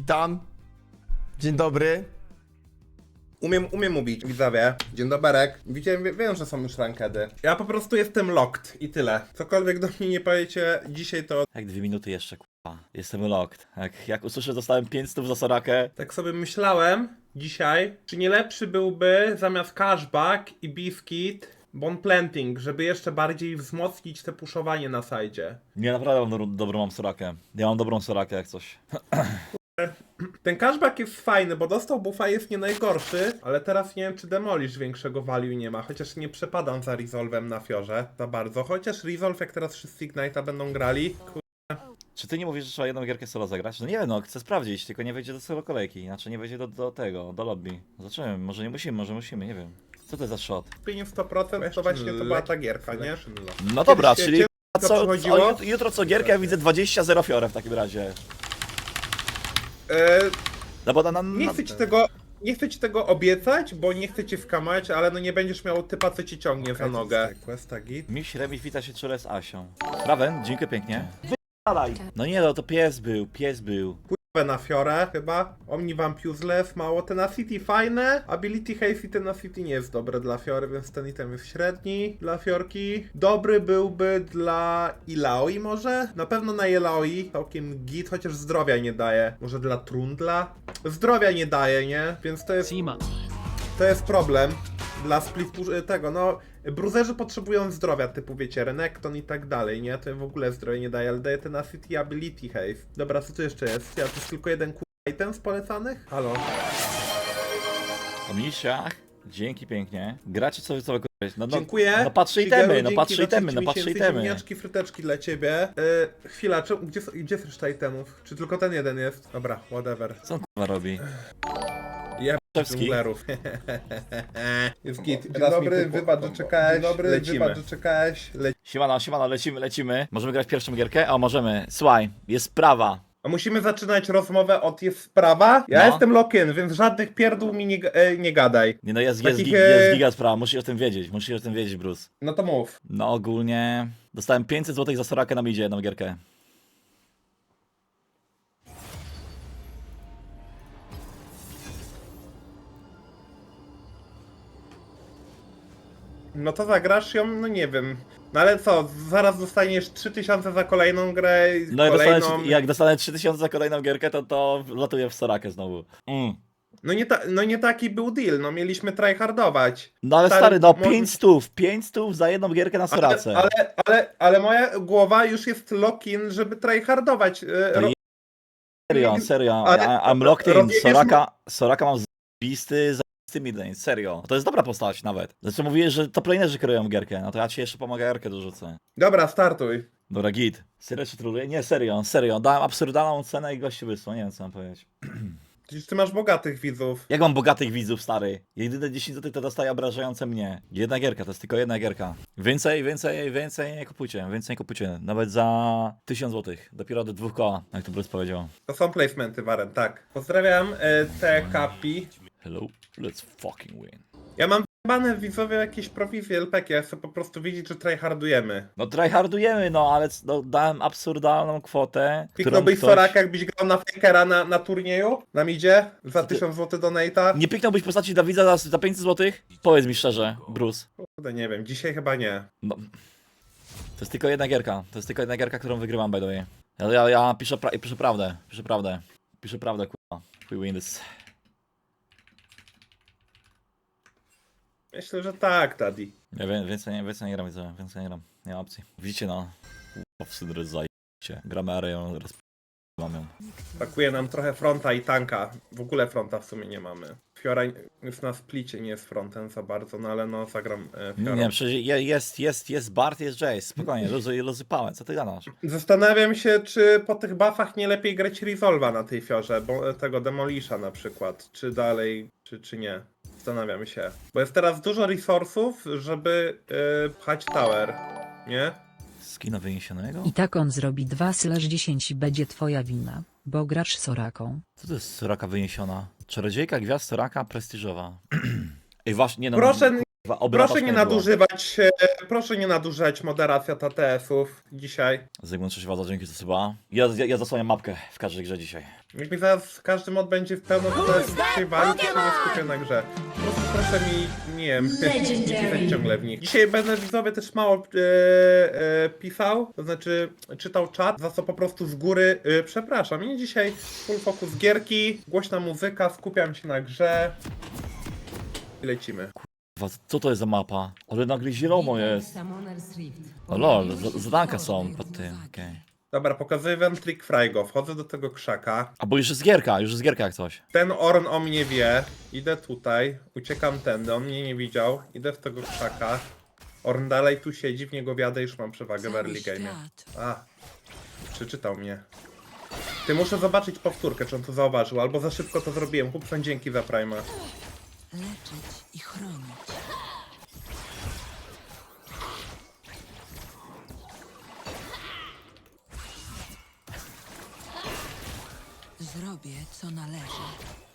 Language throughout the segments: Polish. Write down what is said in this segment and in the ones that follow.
Witam. Dzień dobry. Umiem, umiem mówić, widzowie. Dzień doberek. Widzicie, wie- wiem, że są już rankedy. Ja po prostu jestem locked i tyle. Cokolwiek do mnie nie powiecie dzisiaj, to Jak dwie minuty jeszcze, kurwa. Jestem locked. Jak, jak usłyszę, dostałem 500 za Sorakę. tak sobie myślałem dzisiaj, czy nie lepszy byłby zamiast cashback i biscuit bon planting, żeby jeszcze bardziej wzmocnić te puszowanie na sajdzie. Nie, naprawdę mam dobrą, dobrą mam Sorakę. Ja mam dobrą Sorakę jak coś. Ten cashback jest fajny, bo dostał buffa jest nie najgorszy, ale teraz nie wiem, czy Demolish większego value nie ma, chociaż nie przepadam za Resolve'em na Fiorze za bardzo, chociaż Resolve jak teraz wszyscy Ignite'a będą grali, kur... Czy ty nie mówisz, że trzeba jedną gierkę solo zagrać? No nie wiem, no chcę sprawdzić, tylko nie wejdzie do solo kolejki. Znaczy nie wejdzie do, do tego, do lobby. Zobaczymy, może nie musimy, może musimy, nie wiem. Co to jest za shot? Pienię 100% to właśnie to była ta gierka, nie? No dobra, czyli co jut- jutro co gierkę ja widzę 20-0 fiorę w takim razie. E, No bo na, na, na, nie chcę ci tego... Nie chcę ci tego obiecać, bo nie chcę cię skamać, ale no nie będziesz miał typa, co ci ciągnie za nogę. Questa git. Miś Remis wita się czule z Asią. Raven, dziękuję pięknie. No nie no, to pies był, pies był. Na Fiorę chyba. Omnivamp useless, mało tenacity fajne. Ability haste i tenacity nie jest dobre dla Fiory, więc ten item jest średni dla Fiorki. Dobry byłby dla Ilaoi może? Na pewno na Ilaoi całkiem git, chociaż zdrowia nie daje. Może dla Trundla? Zdrowia nie daje, nie? Więc to jest, Sima. to jest problem. Dla split push- tego, no Bruzerzy potrzebują zdrowia, typu wiecie, Renekton i tak dalej, nie? To w ogóle zdrowie nie daje, ale daje tenacity ability haste. Dobra, co tu jeszcze jest? Ja, to jest tylko jeden k- item z polecanych? Halo? O misiach, dzięki pięknie. Gracie wy co wykorzystać. No, no, Dziękuję. No patrzy Shigeru, itemy, no za itemy, 30 no miesięcy, itemy. Ziemniaczki, fryteczki dla ciebie. Yy, chwila, czy, gdzie, gdzie jest reszta itemów? Czy tylko ten jeden jest? Dobra, whatever. Co on kurwa robi? Szewski. dżunglerów. jest git. Dzień Raz mi dobry, wybacz, że czekałeś, Dzień dobry, lecimy. wybacz, że czekałeś. Le- Siemano, siemano, lecimy, lecimy. Możemy grać pierwszą gierkę? O, możemy. Słuchaj, jest sprawa. A musimy zaczynać rozmowę od jest sprawa? Ja No. jestem lock-in, więc żadnych pierdół mi nie, g- e, nie gadaj. Nie no, jest, jest, Takich, gig, e, jest giga sprawa, musisz o tym wiedzieć, musisz o tym wiedzieć, Bruce. No to mów. No ogólnie dostałem 500 zł za Sorakę na midzie jedną gierkę. No to zagrasz ją, no nie wiem. No ale co, zaraz dostaniesz 3000 za kolejną grę, i No i dostanę, kolejną... jak dostanę 3000 za kolejną gierkę, to to latuję w Sorakę znowu. Mm. No nie, ta, no nie taki był deal, no mieliśmy tryhardować. No ale Stary, stary, no może- 5 stów, 5 stów za jedną gierkę na Ale, Sorace. ale, ale, ale moja głowa już jest lock-in, żeby tryhardować. e, To ro- Serio, serio, Ale- I- I'm locked in. Soraka, Soraka mam zbisty, zbisty midlane, serio. To jest dobra postać nawet. Zresztą mówiłeś, że to planerzy kierują gierkę, no to ja ci jeszcze pomogę gierkę dorzucę. Dobra, startuj. Dobra, git. Serio czy troluję? Nie, serio, serio. Dałem absurdalną cenę i gościu wysłał, nie wiem co mam powiedzieć. Przecież ty masz bogatych widzów. Jak mam bogatych widzów, stary? Jedyne 10 zł to dostaje obrażające mnie. Jedna gierka, to jest tylko jedna gierka. Więcej, więcej, więcej nie kupujcie, więcej nie kupujcie. Nawet za 1000 zł. Dopiero do dwóch koła, jak to Bruce powiedział. To są placementy, Waren, tak. Pozdrawiam e, te kapi. Hello, let's fucking win. Ja mam bane widzowie jakieś prowizje LPK, ja chcę po prostu wiedzieć, że tryhardujemy. No tryhardujemy, no ale no, dałem absurdalną kwotę, Piknąłbyś ktoś... Soraka, jakbyś grał na Fakera na, na turnieju? Na midzie? Za ty- 1000 zł donate'a? Nie piknąłbyś postaci Dawida za, za 500 zł? Powiedz mi szczerze, Bruce. Kurde, nie wiem, dzisiaj chyba nie. No, to jest tylko jedna gierka. To jest tylko jedna gierka, którą wygrywam, by the way. Ja, ja, ja piszę, pra piszę prawdę. Piszę prawdę. Piszę prawdę, kurwa. We win this. Myślę, że tak, Daddy. Ja więcej, nie, więcej nie gram, widzę. Więcej nie gram. Nie ma opcji. Widzicie, no. Kurwa, wstyd, zajście. Gramy areją, rozpływam ją. Brakuje nam trochę fronta i tanka. W ogóle fronta w sumie nie mamy. Fiora jest na splicie, nie jest frontem za bardzo, no ale no zagram e, Nie, Fiorą. nie, przecież je- jest, jest, jest Bart, jest Jace. Spokojnie, luzy, luzy pałę. Co ty gadasz? Zastanawiam się, czy po tych buffach nie lepiej grać Resolva na tej Fiorze, bo e, tego Demolisha na przykład, czy dalej, czy, czy nie. Zastanawiam się. Bo jest teraz dużo resursów, żeby e, pchać tower, nie? Skina wyniesionego? I tak on zrobi 2 slash 10 i będzie twoja wina, bo grasz Soraką. Co to jest Soraka wyniesiona? Czarodziejka, gwiazd Soraka, prestiżowa. Ej, właśnie, nie no. Proszę, Proszę nie nadużywać, e, proszę nie nadużywać moderacja TTS-ów dzisiaj. Zygmunt Trzeciwadza, dzięki za suba. Ja, ja, ja zasłaniam mapkę w każdej grze dzisiaj. Jak mi zaraz każdy mod będzie w pełno TTS dzisiaj to się nie skupię na grze. Po prostu proszę mi, nie wiem, nie pisać ciągle w nich. Dzisiaj będę widzowie też mało e, e, pisał, to znaczy czytał czat, za co po prostu z góry e, przepraszam. I dzisiaj full focus gierki, głośna muzyka, skupiam się na grze. I lecimy. Kurwa, Co to jest za mapa? Ale nagle zielono jest. O lol, za- zadanka są pod tym, okej. Dobra, pokazuję wam trik Frajgo. Wchodzę do tego krzaka. A bo już jest gierka, już jest gierka jak coś. Ten Orn o mnie wie. Idę tutaj, uciekam tędy, on mnie nie widział. Idę w tego krzaka. Orn dalej tu siedzi, w niego wiadę, już mam przewagę w early game. A, przeczytał mnie. Ty muszę zobaczyć powtórkę, czy on to zauważył, albo za szybko to zrobiłem. Hubson, dzięki za Prima. Leczyć i chronić. Zrobię, co należy.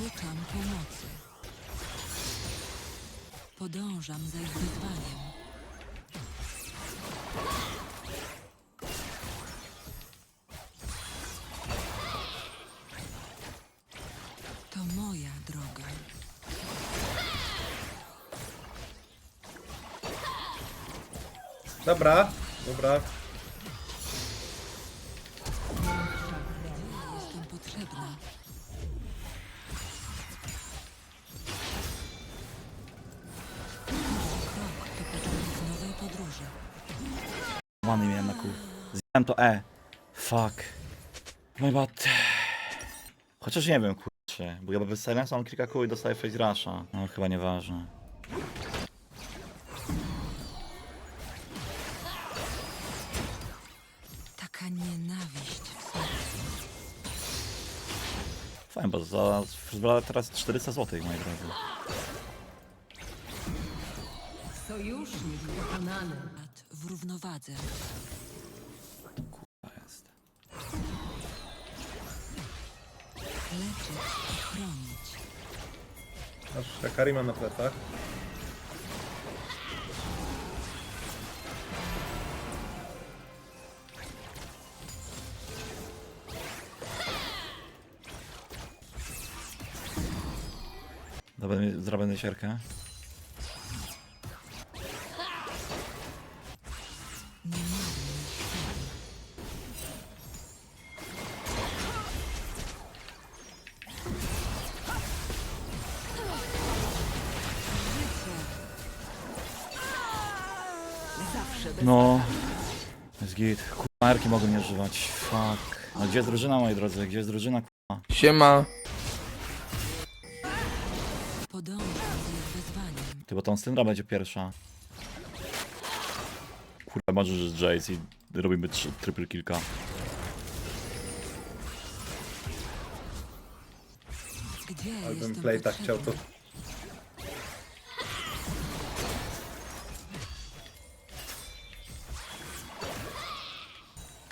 Użyczam pomocy. Podążam za ich wyzwaniem. To moja droga. Dobra, dobra. Jestem potrzebna. Many miałem na kół. Zjadłem to E. Fuck. My bad. Chociaż nie wiem, kurczę. Bo ja bez silensa on kilka kół i dostaje face rusha. No chyba nieważne. Taka nienawiść. Fajnie, bo za Fruzbala teraz 400 zł, moi drodzy. Sojusznik pokonany. W równowadze. To jest. Leczyć i chronić. Masz Karima na plecach. Dobra, zrobię sierkę. No. Jest git. Kurwa, erki mogą nie używać. Fuck. No gdzie jest drużyna, moi drodzy? Gdzie jest drużyna, kurwa? Siema. Podążam za ich wezwaniem. Ty, bo tą Syndra będzie pierwsza. Kurwa, może, że jest Jace i robimy trzy, triple kilka. Gdzie Albym jestem Play tak chciał to.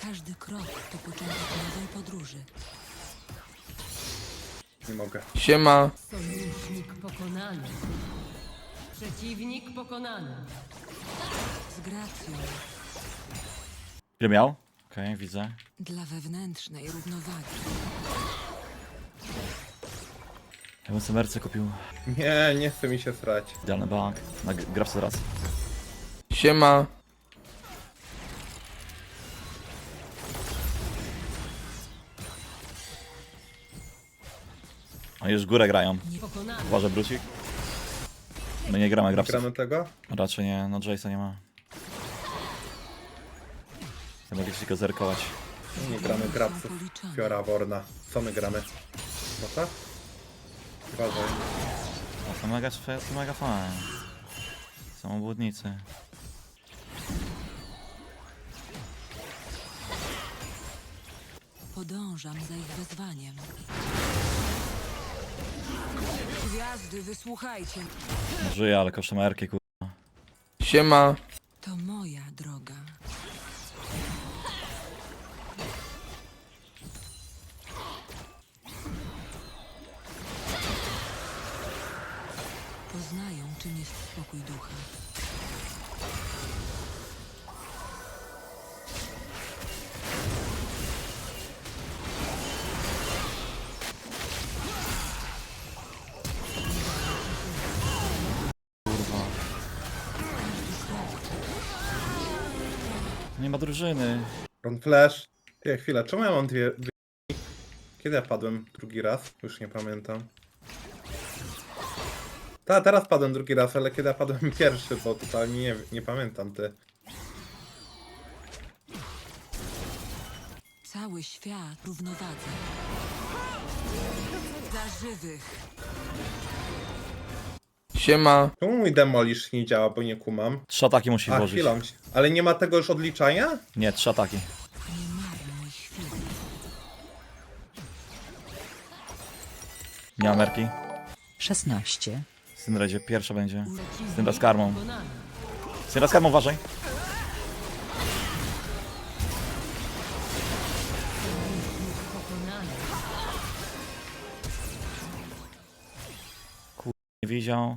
Każdy krok to początek nowej podróży. Nie mogę. Siema. Sojusznik pokonany. Przeciwnik pokonany. Z gracją. Ile miał? Okej, widzę. Dla wewnętrznej równowagi. Ja bym sobie merce kupił. Nie, nie chce mi się srać. Idealny bank. Na g- gra w teraz. Siema. Oni już w górę grają. Uważaj, Brucik. My nie gramy grabsów. Gramy tego? Raczej nie, no Jace'a nie ma. Ja mogę się tylko zerkować. Nie gramy grabców. Fiora Worna. Co my gramy? Bota? Uważaj. A to mega, to mega fajne. Są obłudnicy. Podążam za ich wezwaniem. Gwiazdy, wysłuchajcie. Żyję, ale kosztem erki, kurwa. Siema. To moja droga. Poznają, czym jest spokój ducha. Ma drużyny. Front flash. Ty, chwilę, czemu ja mam dwie... dwie... Kiedy ja padłem drugi raz? Już nie pamiętam. Ta, teraz padłem drugi raz, ale kiedy ja padłem pierwszy, to totalnie nie, nie pamiętam, ty. Cały świat równowadze. Za żywych. Siema. Czemu mój demolish nie działa, bo nie kumam? Trzy ataki musi A, włożyć. chwilą. Ale nie ma tego już odliczania? Nie, trzy ataki. Nie ma merki. 16. Syndradzie pierwsza będzie. Syndra z karmą. Syndra z karmą, uważaj. Nie widział.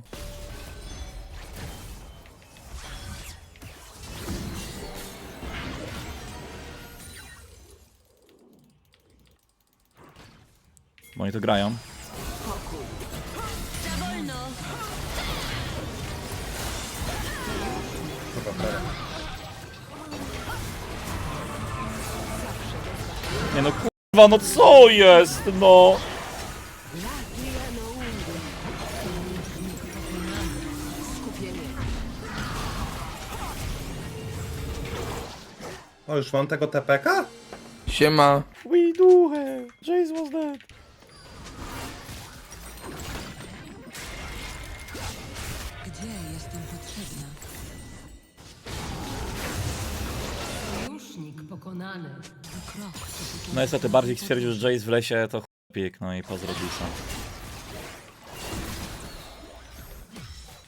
Bo oni tu grają. Nie no kurwa, no co jest, no! Już mam tego TPK? Siema. We do have. Jace was dead. Gdzie jestem potrzebna? Sojusznik pokonany. Krok No niestety, bardziej stwierdził, że Jace w lesie to chłopik, no i pozdro Disa.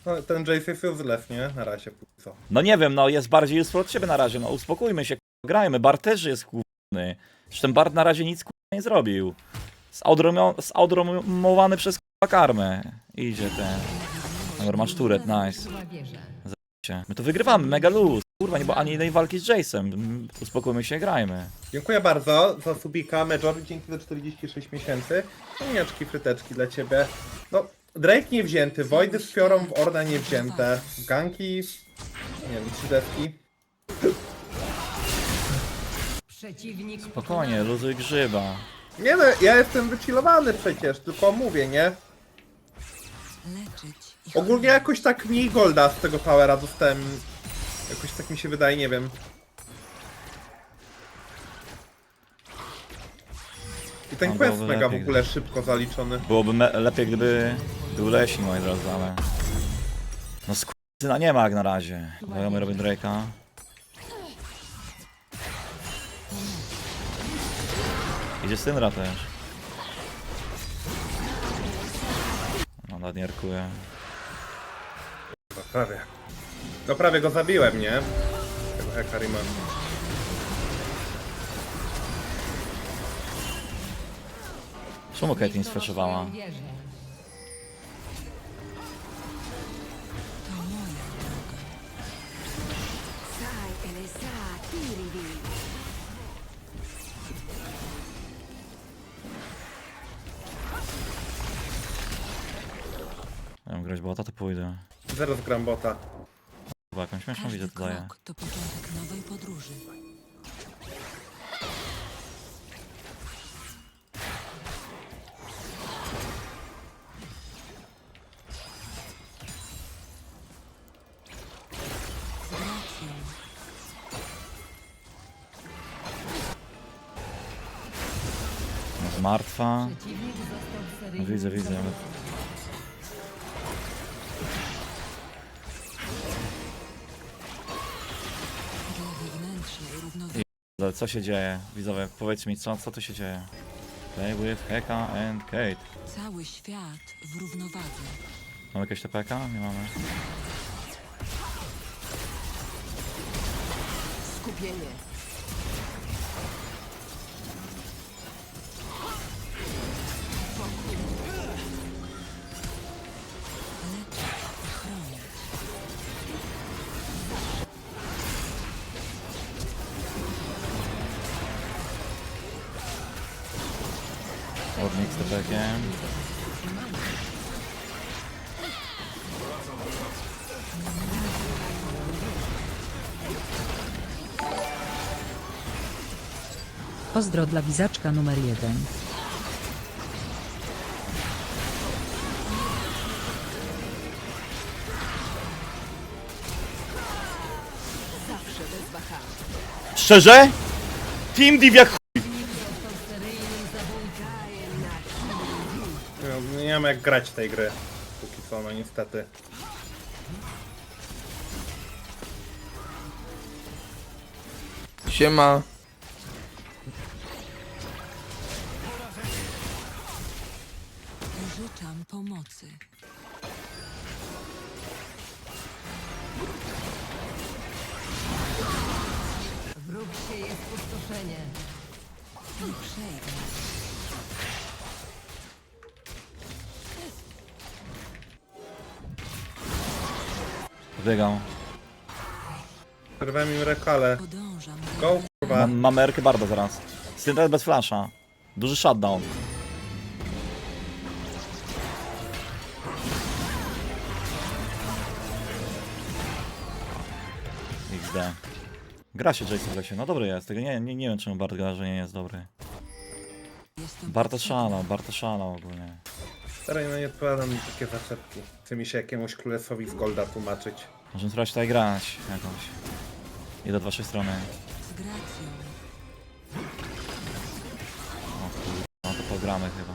No, ten Jace jest useless, nie? Na razie, póki co. No nie wiem, no jest bardziej useful od ciebie na razie, no uspokójmy się, grajmy, Bar też jest główny. Zresztą Bart na razie nic k***a, nie zrobił. Zaudromowany przez k***a karmę. Idzie ten. Dobra, masz turet, nice. Się. My to wygrywamy, mega luz. Kurwa, nie ani jednej walki z Jace'em. Mm, Uspokójmy się, grajmy. Dziękuję bardzo za subika, Major, dzięki za 46 miesięcy. Konieczki, fryteczki dla ciebie. No, Drake nie wzięty, Wojdy z Fiorą w Orna nie wzięte. Ganki, nie wiem, trzy. Przeciwnik Spokojnie, luzuj grzyba. Nie no, ja jestem wychillowany przecież, tylko mówię, nie? leczyć i Ogólnie jakoś tak mniej golda z tego towera dostałem. Jakoś tak mi się wydaje, nie wiem. I ten No, quest byłoby mega w lepiej, ogóle szybko zaliczony. Byłoby me- lepiej, gdyby był leśny, moi drodzy, ale... No skurczyna nie ma jak na razie. Znajomy robię Drake'a. Idzie Syndra też. No, nadnierkuje. No, prawie. No prawie go zabiłem, nie? Tego Hekarima. Czemu Caitlyn sfreszowała? wierzę. Mam grać bota, to pójdę. Zero z Grambota. Chyba jakąś śmieszną widzę tutaj. krok to początek nowej podróży. Z gracją. No, Martwa. Przeciwnik został seryjnie widzę, widzę. ale- co się dzieje? Widzowie, powiedz mi, co, co tu się dzieje? Play with Heka and Kate. Cały świat w równowadze. Mamy jakieś TPK? Nie mamy. Skupienie. TPkiem. Pozdro dla wizaczka numer 1. Szczerze? Team Div jak jak grać tej gry. Póki co, no niestety. Siema. Pomocy. Wróg się jest pustoszenie. Przejdę. Biegam. Rwem im rekale. Podążam Go kurwa. Mam, mamy Erkę Barda zaraz. Syntez bez flasha. Duży shutdown. XD. Gra się Jason w lesie. No dobry jest. Tego nie, nie, nie wiem czemu Bart gra, że nie jest dobry. Jestem Barto potrzebna. szalał, szalał ogólnie. Teraz no nie odpowiadam mi takie zaczepki. Chce mi się jakiemuś królestwowi z Golda tłumaczyć. Możemy spróbować tutaj grać jakąś. Idę od waszej strony. Gracją. O kurwa, no to pogramy chyba.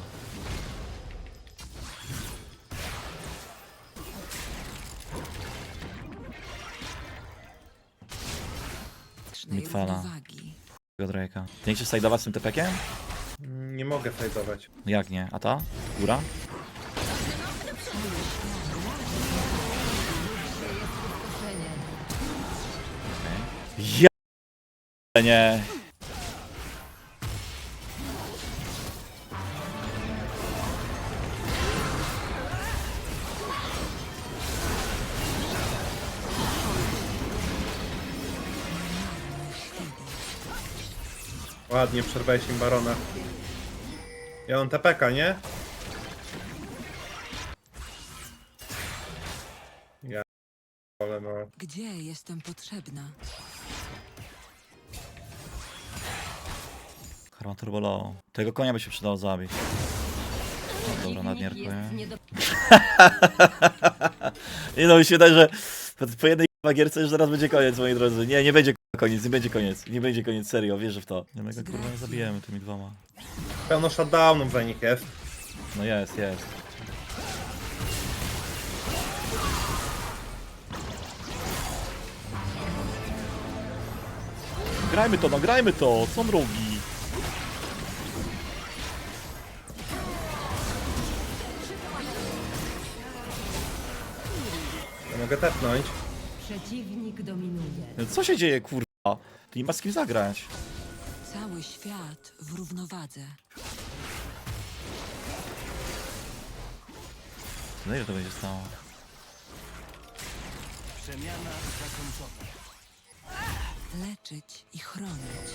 Mitfala. równowagi. Tego Drake'a. Ty nie chcesz sajdować z tym tepekiem? Mm, Nie mogę fajdować. Jak nie? A ta? Góra? Ja nie. Ładnie, przerwałeś im barona. Ja mam TPK, nie? Gdzie jestem potrzebna? Karma Turbo Low. Tego konia by się przydało zabić. No, dobra, nadmierkuję. nie no, mi się wydaje, że po, po jednej k***a gierce już zaraz będzie koniec, moi drodzy. Nie, nie będzie koniec, nie będzie koniec. Nie będzie koniec, serio, wierzę w to. Nie mega kurwa nie zabijemy tymi dwoma. Pełno shutdownów za nich jest. No jest, jest. Grajmy to, no grajmy to, co on robi? Ja mogę tepnąć. Przeciwnik dominuje. No Co się dzieje, kurwa? Ty nie ma z kim zagrać. Cały świat w równowadze. No ile to będzie stało? Leczyć i chronić.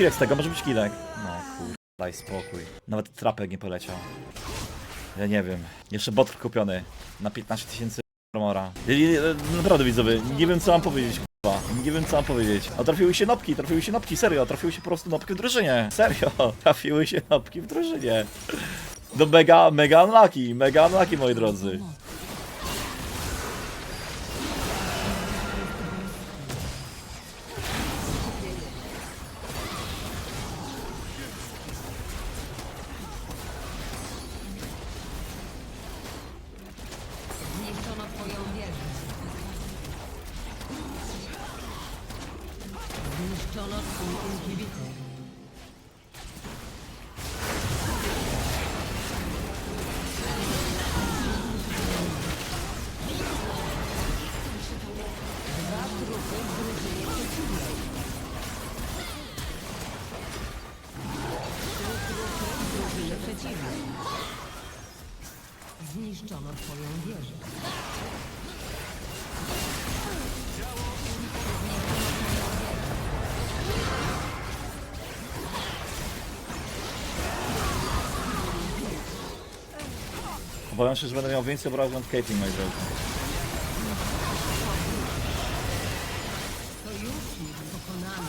Kilek z tego, może być kilek. No kur... daj spokój. Nawet trapek nie poleciał. Ja nie wiem. Jeszcze bot kupiony na 15 tysięcy armora. Naprawdę widzowie, nie wiem co mam powiedzieć. Nie wiem co mam powiedzieć. A trafiły się nopki, trafiły się nopki, serio, trafiły się po prostu nopki w drużynie. Serio, trafiły się nopki w drużynie. No mega, mega unlucky, mega unlucky moi drodzy. Turret inhibited. Obawiam się, że będę miał więcej obrażeń od Caitlyn, moi drodzy. Sojusznik pokonany.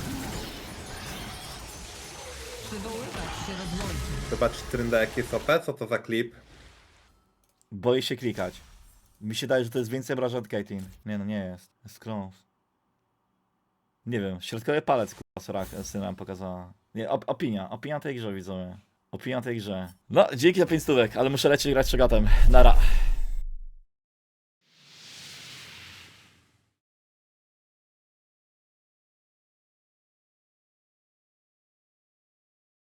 Przywoływać się rozłączy. Zobacz Trynda jaki jest OP, co to za klip? Boję się klikać. Mi się daje, że to jest więcej obrażeń od Caitlyn. Nie no, nie jest. Jest close. Nie wiem, środkowy palec kurwa Sorak z nam pokazała. Nie, op opinia, opinia tej grze widzowie. Opinia tej grze. No, dzięki za 5 stówek, ale muszę lecieć grać z Czegatem. Nara.